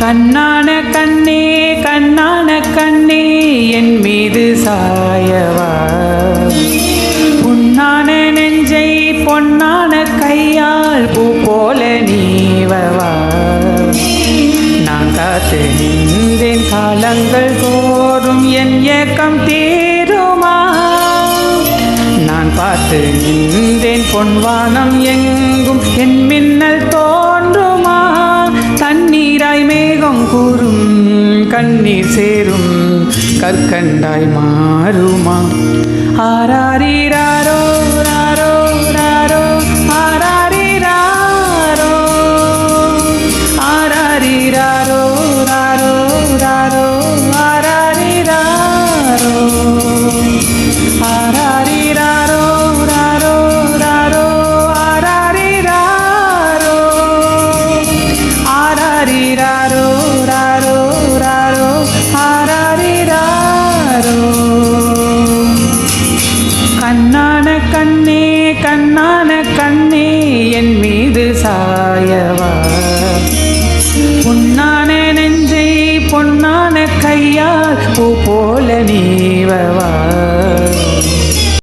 கண்ணான கண்ணே கண்ணான கண்ணே என் மீது சாயவா? புண்ணான நெஞ்சை பொன்னான கையால் பூ போல நீவவா? நான் காத்து நின்றேன் காலங்கள் தோறும் என் இயக்கம் தீருமா? நான் பார்த்து நின்றேன் பொன்வானம் எங்கும் என் மின் கூறும் கண்ணீர் சேரும் கற்கண்டாய் மாறுமா? ஆராரிராரோ ராரோ ராரோ ஆராரிராரோ. ஆராரிராரோ ராரோ ராரோ ஆராரிராரோ. ஆராரிராரோ ராரோ ராரோ ஆராரிராரோ. ஆராரிராரோ. கண்ணான கண்ணே கண்ணான கண்ணே என் மீது சாயவா? பொன்னான நெஞ்சை பொன்னான கையால் பூ போல நீ